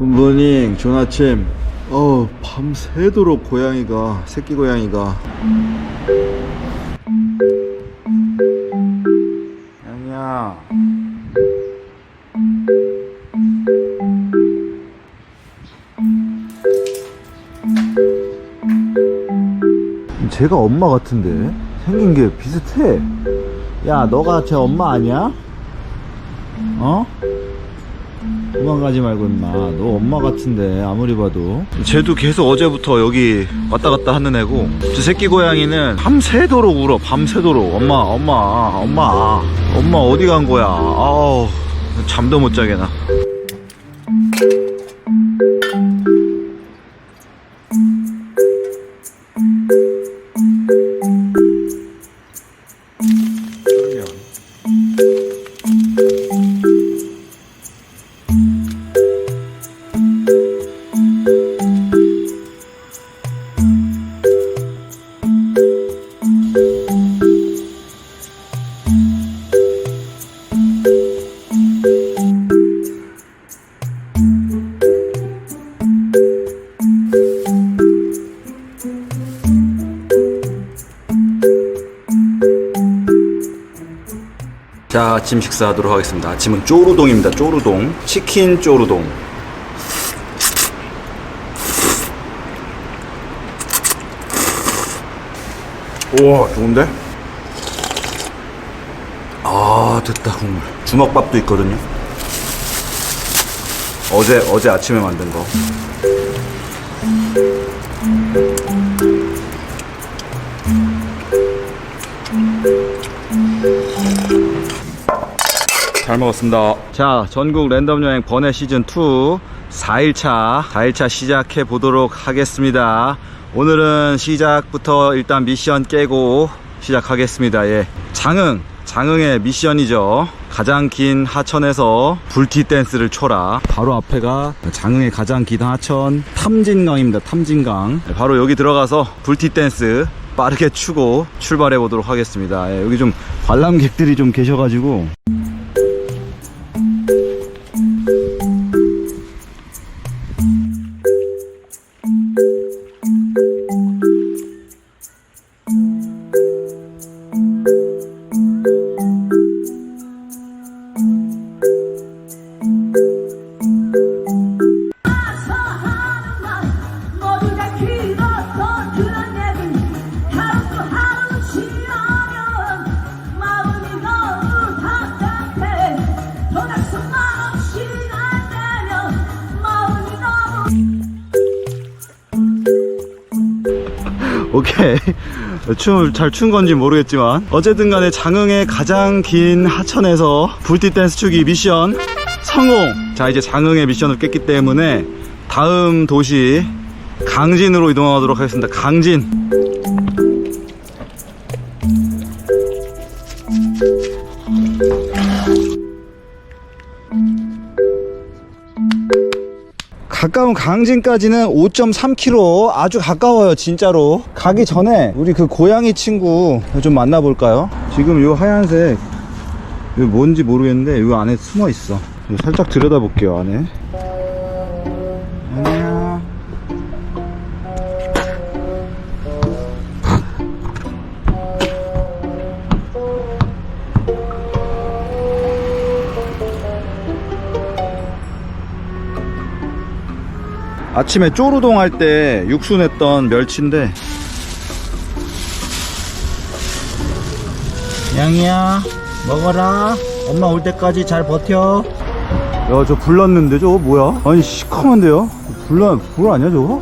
굿모닝 좋은 아침 어 밤새도록 고양이가 새끼 고양이가. 양이야. 쟤가 엄마 같은데? 생긴 게 비슷해? 야 너가 쟤 엄마 아니야? 어? 도망 가지 말고 임마. 너 엄마 같은데 아무리 봐도. 쟤도 계속 어제부터 여기 왔다 갔다 하는 애고 저 새끼 고양이는 밤새도록 울어 밤새도록. 엄마 엄마 엄마. 엄마 어디 간 거야? 아우 잠도 못 자겠나 자 아침 식사하도록 하겠습니다. 아침은 쪼루동입니다. 쪼루동. 치킨 쪼루동. 우와 좋은데? 아 됐다 국물. 주먹밥도 있거든요. 어제 어제 아침에 만든 거 먹었습니다. 자, 전국 랜덤 여행 번외 시즌 2 4일차 4일차 시작해 보도록 하겠습니다. 오늘은 시작부터 일단 미션 깨고 시작하겠습니다. 예. 장흥 장흥의 미션이죠. 가장 긴 하천에서 불티 댄스를 춰라. 바로 앞에가 장흥의 가장 긴 하천 탐진강입니다. 탐진강. 네, 바로 여기 들어가서 불티 댄스 빠르게 추고 출발해 보도록 하겠습니다. 예, 여기 좀 관람객들이 좀 계셔가지고 춤을 잘 춘 건지 모르겠지만 어쨌든 간에 장흥의 가장 긴 하천에서 불티 댄스 추기 미션 성공. 자, 이제 장흥의 미션을 깼기 때문에 다음 도시 강진으로 이동하도록 하겠습니다. 강진. 가까운 강진까지는 5.3km 아주 가까워요 진짜로. 가기 전에 우리 그 고양이 친구 좀 만나볼까요? 지금 요 하얀색 이거 뭔지 모르겠는데 요 안에 숨어 있어. 살짝 들여다 볼게요 안에 아침에 쪼루동 할 때 육수 냈던 멸치인데. 양이야 먹어라. 엄마 올 때까지 잘 버텨. 야 저 불났는데 저거 뭐야? 아니 시커먼데요? 불나 불 아니야 저거?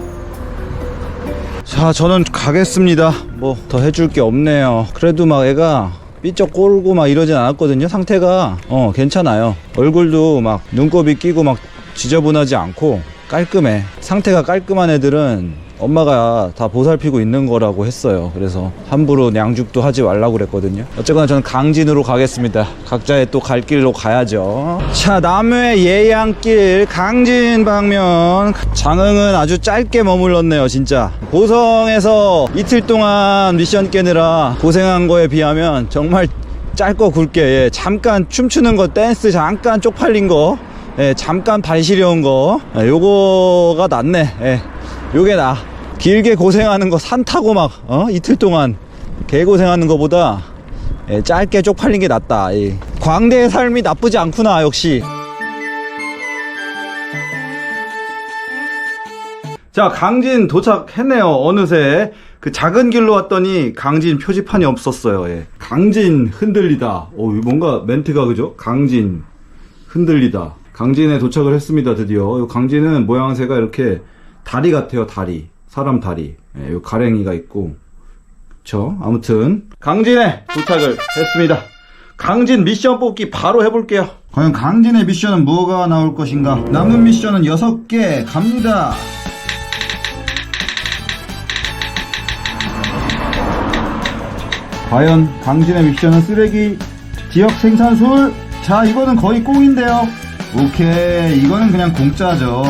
자 저는 가겠습니다. 뭐 더 해줄 게 없네요. 그래도 막 애가 삐쩍 꼴고 막 이러진 않았거든요 상태가. 어 괜찮아요. 얼굴도 막 눈곱이 끼고 막 지저분하지 않고 깔끔해. 상태가 깔끔한 애들은 엄마가 다 보살피고 있는 거라고 했어요. 그래서 함부로 양죽도 하지 말라고 그랬거든요. 어쨌거나 저는 강진으로 가겠습니다. 각자의 또 갈 길로 가야죠. 자 남해 예양길 강진 방면. 장흥은 아주 짧게 머물렀네요 진짜. 보성에서 이틀 동안 미션 깨느라 고생한 거에 비하면 정말 짧고 굵게 예, 잠깐 춤추는 거 댄스 잠깐 쪽팔린 거 예, 잠깐 발 시려운 거. 예, 요거가 낫네. 예, 요게 나. 길게 고생하는 거 산 타고 막 어? 이틀 동안 개 고생하는 거보다 예, 짧게 쪽팔린 게 낫다. 예. 광대의 삶이 나쁘지 않구나 역시. 자 강진 도착했네요. 어느새. 그 작은 길로 왔더니 강진 표지판이 없었어요. 예. 강진 흔들리다. 오 뭔가 멘트가 그죠? 강진 흔들리다 강진에 도착을 했습니다 드디어. 이 강진은 모양새가 이렇게 다리 같아요 다리. 사람 다리. 예, 요 가랭이가 있고. 그쵸? 아무튼 강진에 도착을 했습니다. 강진 미션 뽑기 바로 해볼게요. 과연 강진의 미션은 뭐가 나올 것인가? 남은 미션은 6개. 갑니다. 과연 강진의 미션은 쓰레기 지역 생산술? 자 이거는 거의 꽁인데요 오케이. 이거는 그냥 공짜죠.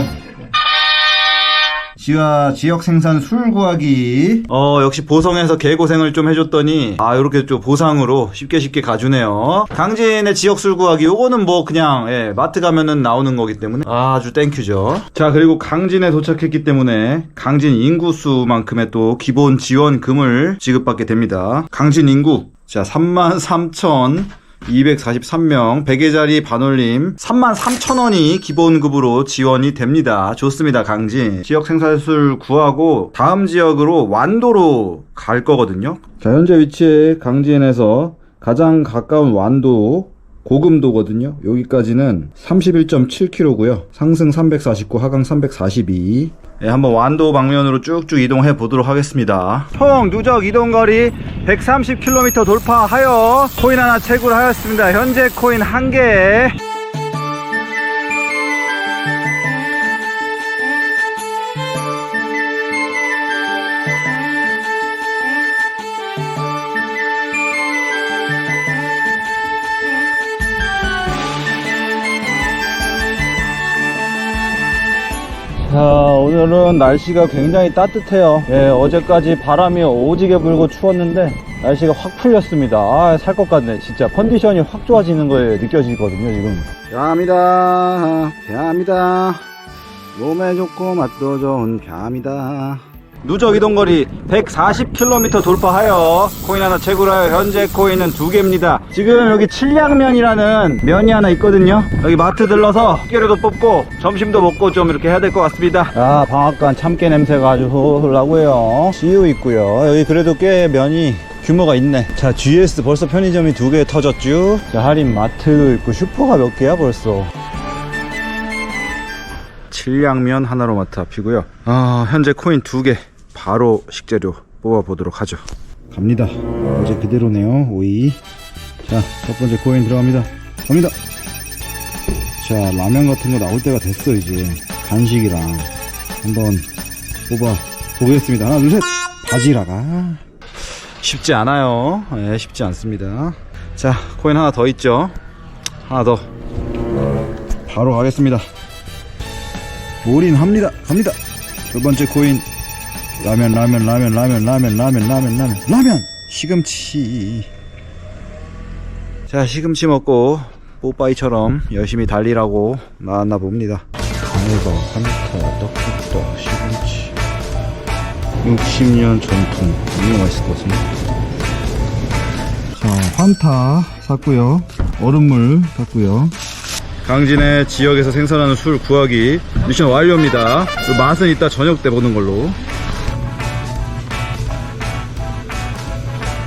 지하 지역 생산 술 구하기. 어 역시 보성에서 개고생을 좀 해줬더니 아 요렇게 좀 보상으로 쉽게 쉽게 가주네요. 강진의 지역 술 구하기 요거는 뭐 그냥 예, 마트 가면은 나오는 거기 때문에 아주 땡큐죠. 자 그리고 강진에 도착했기 때문에 강진 인구수만큼의 또 기본 지원금을 지급받게 됩니다. 강진 인구. 자 33,000 243명, 100개짜리 반올림 33,000원이 기본급으로 지원이 됩니다. 좋습니다, 강진. 지역 생산술 구하고 다음 지역으로 완도로 갈 거거든요. 자, 현재 위치에 강진에서 가장 가까운 완도 고금도거든요. 여기까지는 31.7km고요. 상승 349, 하강 342. 네, 한번 완도 방면으로 쭉쭉 이동해 보도록 하겠습니다. 총 누적 이동 거리 130km 돌파하여 코인 하나 채굴하였습니다. 현재 코인 1개. 오늘은 날씨가 굉장히 따뜻해요. 예, 어제까지 바람이 오지게 불고 추웠는데 날씨가 확 풀렸습니다. 아, 살 것 같네. 진짜 컨디션이 확 좋아지는 거에 느껴지거든요 지금. 뺨이다. 뺨이다. 몸에 좋고 맛도 좋은 뺨이다 누적 이동거리 140km 돌파하여 코인 하나 채굴하여 현재 코인은 두 개입니다. 지금 여기 칠량면이라는 면이 하나 있거든요. 여기 마트 들러서 깨래도 뽑고 점심도 먹고 좀 이렇게 해야 될 것 같습니다. 아 방앗간 참깨 냄새가 아주 훌훌하고요. CU 있고요. 여기 그래도 꽤 면이 규모가 있네. 자, GS 벌써 편의점이 두 개 터졌죠. 자, 할인 마트 있고 슈퍼가 몇 개야 벌써. 칠량면 하나로 마트 앞이고요. 아, 현재 코인 두 개. 바로 식재료 뽑아 보도록 하죠. 갑니다. 어제 그대로네요. 오이. 자, 첫 번째 코인 들어갑니다. 갑니다. 자, 라면 같은 거 나올 때가 됐어, 이제. 간식이랑. 한번 뽑아 보겠습니다. 하나, 둘, 셋. 바지락아. 쉽지 않아요. 예, 쉽지 않습니다. 자, 코인 하나 더 있죠. 하나 더. 바로 가겠습니다. 올인합니다. 갑니다. 두 번째 코인. 라면, 라면, 라면, 라면, 라면, 라면, 라면, 라면, 라면! 시금치. 자, 시금치 먹고 뽀빠이처럼 열심히 달리라고 나왔나 봅니다. 강해서 한타, 떡국떡, 시금치. 60년 전통. 이거 맛있을 것 같은데. 자, 환타 샀고요. 얼음물 샀고요. 강진의 지역에서 생산하는 술 구하기 미션 완료입니다. 그 맛은 이따 저녁 때 보는 걸로.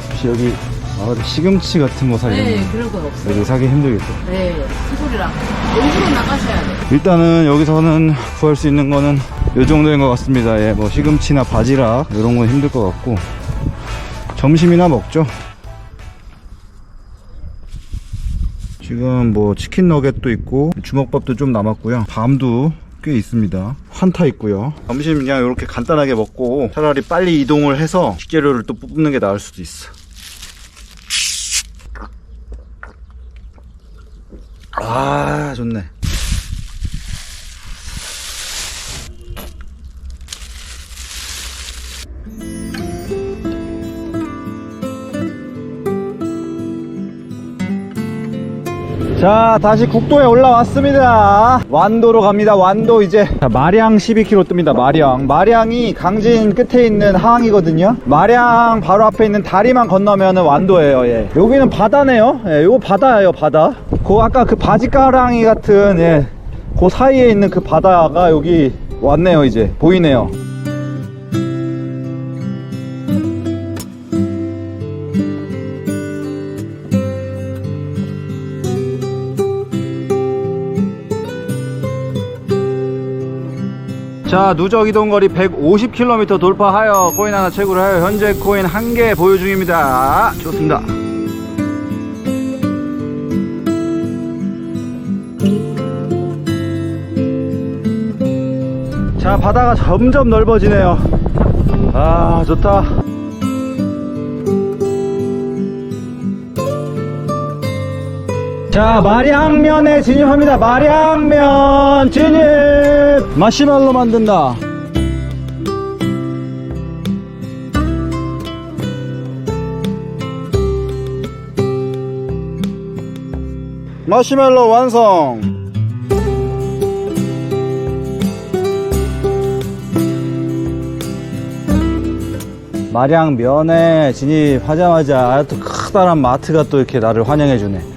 혹시 여기 아, 시금치 같은 거 사려면 네, 그런 건 없어요. 여기 사기 힘들겠다. 네, 시골이랑. 여기로 나가셔야 돼요. 일단은 여기서는 구할 수 있는 거는 요 정도인 것 같습니다. 예, 뭐 시금치나 바지락 이런 건 힘들 것 같고 점심이나 먹죠. 지금 뭐 치킨 너겟도 있고 주먹밥도 좀 남았고요. 밤도 꽤 있습니다. 환타 있고요. 점심 그냥 이렇게 간단하게 먹고 차라리 빨리 이동을 해서 식재료를 또 뽑는 게 나을 수도 있어. 아 좋네. 자 다시 국도에 올라왔습니다. 완도로 갑니다. 완도 이제 자, 마량 12km 뜹니다. 마량 마량이 강진 끝에 있는 항이거든요. 마량 바로 앞에 있는 다리만 건너면 완도예요. 예. 여기는 바다네요. 예, 요거 바다예요 바다. 그 아까 그 바지가랑이 같은 예, 그 사이에 있는 그 바다가 여기 왔네요 이제. 보이네요 자 누적 이동거리 150km 돌파하여 코인 하나 채굴 하여 현재 코인 한 개 보유 중입니다. 좋습니다. 자 바다가 점점 넓어지네요. 아 좋다 자 마량면에 진입합니다. 마량면 진입! 마시멜로 만든다. 마시멜로 완성! 마량면에 진입하자마자 또 커다란 마트가 또 이렇게 나를 환영해주네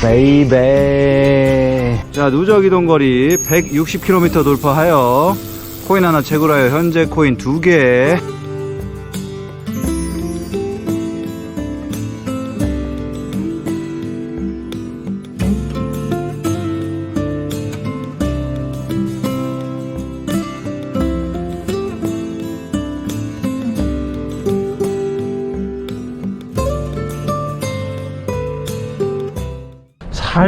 베이베. 자 누적 이동거리 160km 돌파하여 코인 하나 채굴하여 현재 코인 두개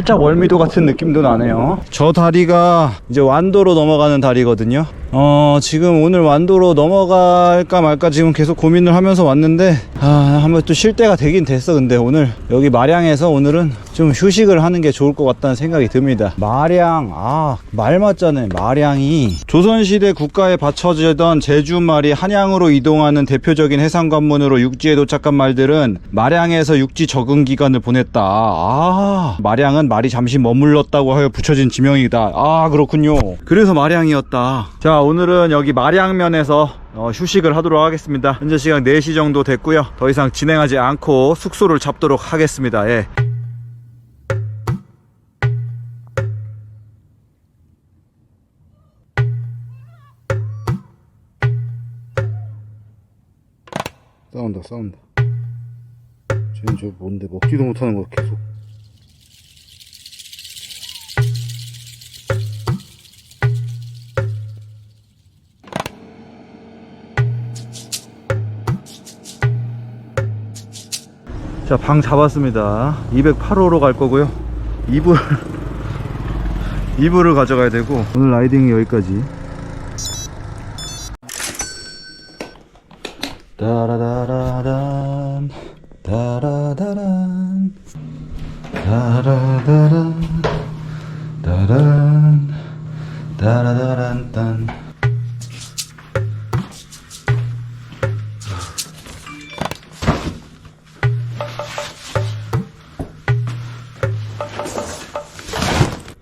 살짝 월미도 같은 느낌도 나네요. 저 다리가 이제 완도로 넘어가는 다리거든요. 어, 지금 오늘 완도로 넘어갈까 말까 지금 계속 고민을 하면서 왔는데, 아, 한번 또 쉴 때가 되긴 됐어. 근데 오늘 여기 마량에서 오늘은 좀 휴식을 하는 게 좋을 것 같다는 생각이 듭니다. 마량, 아, 말 맞잖아요. 마량이 조선시대 국가에 바쳐지던 제주말이 한양으로 이동하는 대표적인 해상 관문으로 육지에 도착한 말들은 마량에서 육지 적응 기간을 보냈다. 아, 마량은 말이 잠시 머물렀다고 하여 붙여진 지명이다. 아, 그렇군요. 그래서 마량이었다. 자, 오늘은 여기 마량면에서 어, 휴식을 하도록 하겠습니다. 현재 시간 4시 정도 됐고요. 더 이상 진행하지 않고 숙소를 잡도록 하겠습니다. 예. 싸운다 싸운다. 쟤는 저 뭔데 먹지도 못하는 거 계속. 자 방 잡았습니다. 208호로 갈 거고요. 이불 이불을 가져가야 되고 오늘 라이딩이 여기까지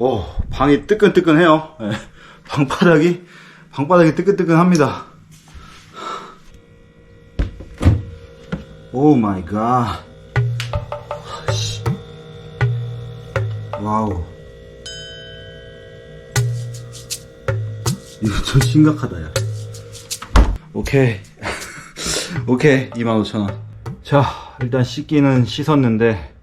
오, 방이 뜨끈뜨끈해요. 예. 방바닥이, 방바닥이 뜨끈뜨끈합니다. 오 마이 갓. 와우. 이거 좀 심각하다, 야. 오케이. 오케이. 25,000원. 자, 일단 씻기는 씻었는데,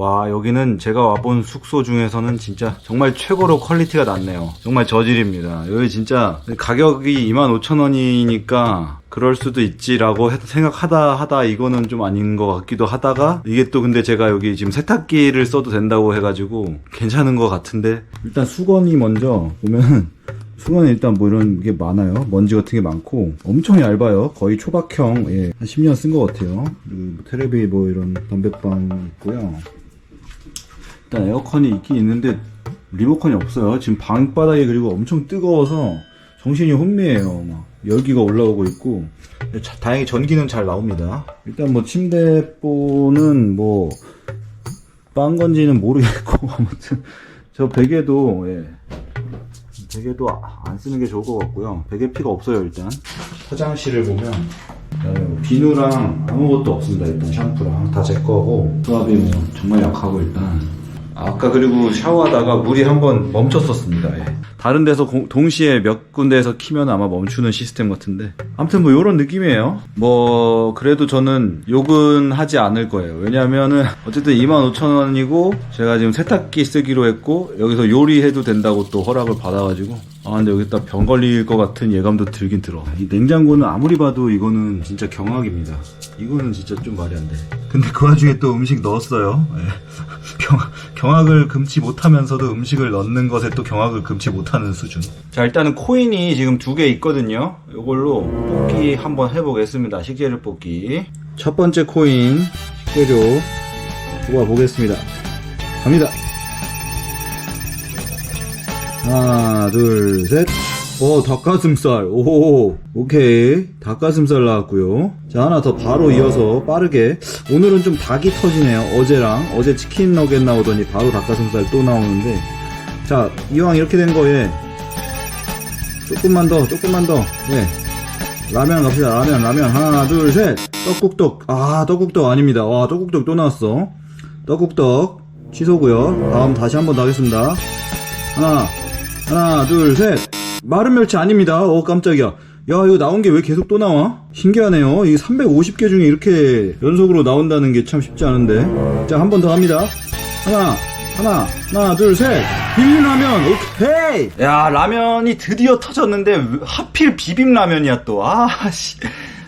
와 여기는 제가 와본 숙소 중에서는 진짜 정말 최고로 퀄리티가 낮네요 정말 저질입니다 여기 진짜 가격이 25,000원이니까 그럴 수도 있지라고 해- 생각하다 하다 이거는 좀 아닌 것 같기도 하다가 이게 또 근데 제가 여기 지금 세탁기를 써도 된다고 해가지고 괜찮은 것 같은데 일단 수건이 먼저 보면은 수건에 일단 뭐 이런 게 많아요. 먼지 같은 게 많고 엄청 얇아요. 거의 초박형. 예. 한 10년 쓴 것 같아요. 그리고 뭐 테레비 뭐 이런 담배빵 있고요. 일단 에어컨이 있긴 있는데 리모컨이 없어요. 지금 방바닥이 그리고 엄청 뜨거워서 정신이 혼미해요. 막 열기가 올라오고 있고 자- 다행히 전기는 잘 나옵니다. 일단 뭐 침대보는 뭐빤 건지는 모르겠고 아무튼 저 베개도 예. 베개도 안 쓰는 게 좋을 것 같고요. 베개 피가 없어요 일단. 화장실을 보면 어, 비누랑 아무것도 없습니다. 일단 샴푸랑 다 제 거고 수압이 뭐 정말 약하고 일단 아까 그리고 샤워하다가 물이 한번 멈췄었습니다. 예. 다른 데서 공- 동시에 몇 군데에서 키면 아마 멈추는 시스템 같은데 아무튼 뭐 이런 느낌이에요. 뭐 그래도 저는 욕은 하지 않을 거예요. 왜냐면은 어쨌든 25,000원이고 제가 지금 세탁기 쓰기로 했고 여기서 요리해도 된다고 또 허락을 받아가지고 아 근데 여기다 병 걸릴 것 같은 예감도 들긴 들어. 이 냉장고는 아무리 봐도 이거는 진짜 경악입니다. 이거는 진짜 좀 말이 안 돼. 근데 그 와중에 또 음식 넣었어요. 예. 경, 경악을 금치 못하면서도 음식을 넣는 것에 또 경악을 금치 못하는 수준. 자 일단은 코인이 지금 두 개 있거든요. 이걸로 뽑기 한번 해보겠습니다. 식재료 뽑기. 첫 번째 코인 식재료 뽑아 보겠습니다. 갑니다. 하나, 둘, 셋. 어, 닭가슴살. 오, 오케이. 닭가슴살 나왔고요. 자, 하나 더 바로 이어서 빠르게. 오늘은 좀 닭이 터지네요. 어제랑. 어제 치킨 너겟 나오더니 바로 닭가슴살 또 나오는데. 자, 이왕 이렇게 된 거에. 조금만 더, 조금만 더. 예. 라면 갑시다. 라면, 라면. 하나, 둘, 셋. 떡국떡. 아, 떡국떡 아닙니다. 와, 떡국떡 또 나왔어. 떡국떡. 취소고요. 다음 다시 한 번 더 하겠습니다. 하나, 하나, 둘, 셋. 마른 멸치 아닙니다. 어, 깜짝이야. 야, 이거 나온 게 왜 계속 또 나와? 신기하네요. 이 350개 중에 이렇게 연속으로 나온다는 게 참 쉽지 않은데. 자, 한 번 더 합니다. 하나, 하나, 하나, 둘, 셋. 비빔라면, 오케이! 야, 라면이 드디어 터졌는데, 왜 하필 비빔라면이야, 또. 아, 씨.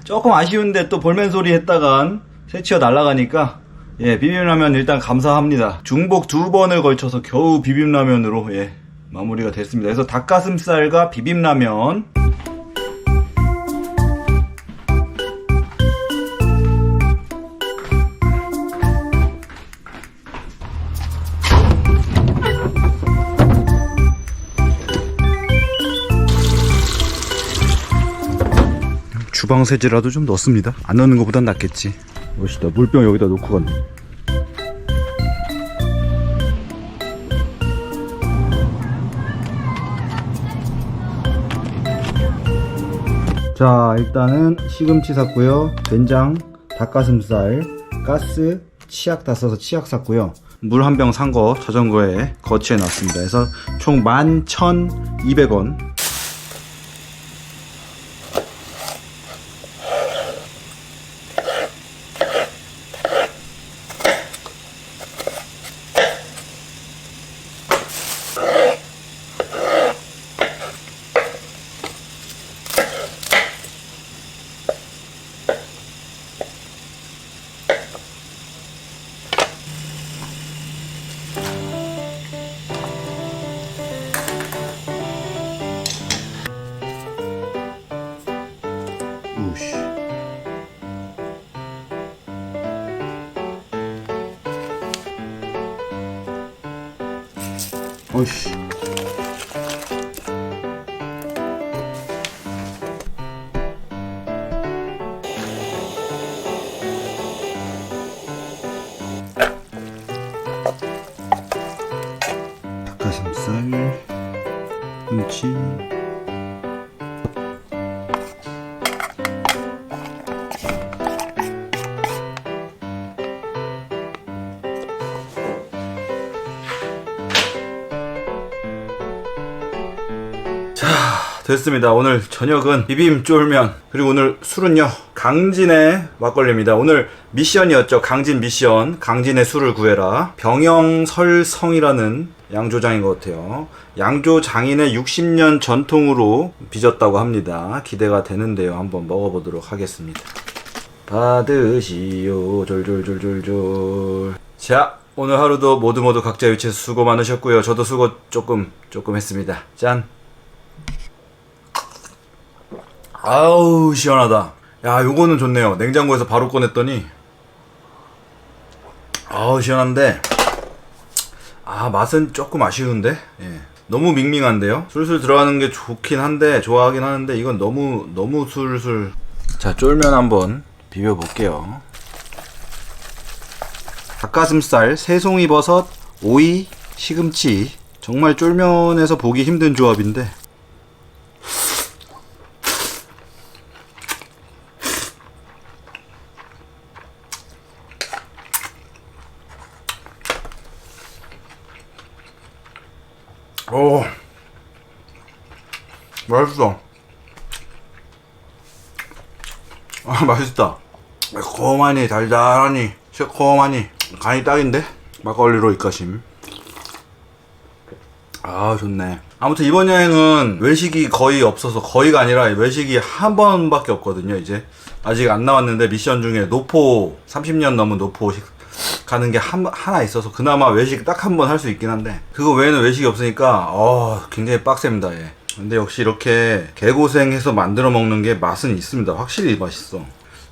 조금 아쉬운데 또 볼멘 소리 했다간 새치어 날아가니까 예, 비빔라면 일단 감사합니다. 중복 두 번을 걸쳐서 겨우 비빔라면으로 예, 마무리가 됐습니다. 그래서 닭가슴살과 비빔라면 주방 세제라도 좀 넣습니다. 안 넣는 것보단 낫겠지. 멋있다. 물병 여기다 놓고 갔네. 자, 일단은 시금치 샀고요. 된장, 닭가슴살, 가스, 치약 다 써서 치약 샀고요. 물 한 병 산 거 자전거에 거치해 놨습니다. 그래서 총 11,200원. 어이씨. 됐습니다. 오늘 저녁은 비빔 쫄면 그리고 오늘 술은요 강진의 막걸리입니다. 오늘 미션이었죠. 강진 미션. 강진의 술을 구해라. 병영설성이라는 양조장인 것 같아요. 양조 장인의 60년 전통으로 빚었다고 합니다. 기대가 되는데요. 한번 먹어보도록 하겠습니다. 받으시오 졸졸졸졸졸 자 오늘 하루도 모두 모두 각자 위치에서 수고 많으셨고요 저도 수고 조금 조금 했습니다 짠 아우 시원하다. 야 요거는 좋네요. 냉장고에서 바로 꺼냈더니. 아우 시원한데. 아 맛은 조금 아쉬운데? 예. 너무 밍밍한데요? 술술 들어가는 게 좋긴 한데 좋아하긴 하는데 이건 너무 너무 술술. 자 쫄면 한번 비벼 볼게요. 닭가슴살, 새송이버섯, 오이, 시금치. 정말 쫄면에서 보기 힘든 조합인데. 오, 맛있어. 아, 맛있다. 매콤하니, 달달하니, 새콤하니, 간이 딱인데? 막걸리로 입가심. 아, 좋네. 아무튼 이번 여행은 외식이 거의 없어서, 거의가 아니라 외식이 한 번밖에 없거든요, 이제. 아직 안 나왔는데 미션 중에 노포, 30년 넘은 노포 식, 가는 게 한, 하나 있어서 그나마 외식 딱 한 번 할 수 있긴 한데 그거 외에는 외식이 없으니까 어 굉장히 빡셉니다 예. 근데 역시 이렇게 개고생해서 만들어 먹는 게 맛은 있습니다 확실히 맛있어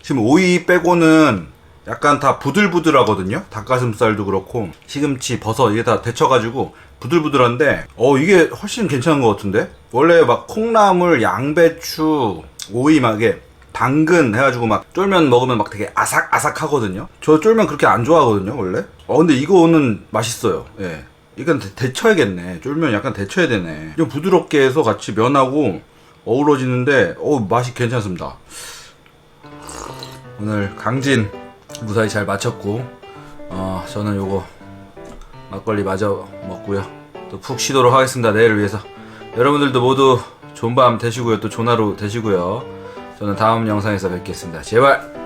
지금 오이 빼고는 약간 다 부들부들 하거든요 닭가슴살도 그렇고 시금치 버섯 이게 다 데쳐가지고 부들부들한데 어 이게 훨씬 괜찮은 것 같은데 원래 막 콩나물 양배추 오이 막에 당근 해가지고 막 쫄면 먹으면 막 되게 아삭아삭하거든요. 저 쫄면 그렇게 안 좋아하거든요, 원래. 어, 근데 이거는 맛있어요. 예. 이건 데, 데쳐야겠네. 쫄면 약간 데쳐야 되네. 좀 부드럽게 해서 같이 면하고 어우러지는데, 어 맛이 괜찮습니다. 오늘 강진 무사히 잘 마쳤고, 어, 저는 요거 막걸리 마저 먹고요. 또 푹 쉬도록 하겠습니다. 내일을 위해서. 여러분들도 모두 좋은 밤 되시고요. 또 좋은 하루 되시고요. 저는 다음 영상에서 뵙겠습니다. 제발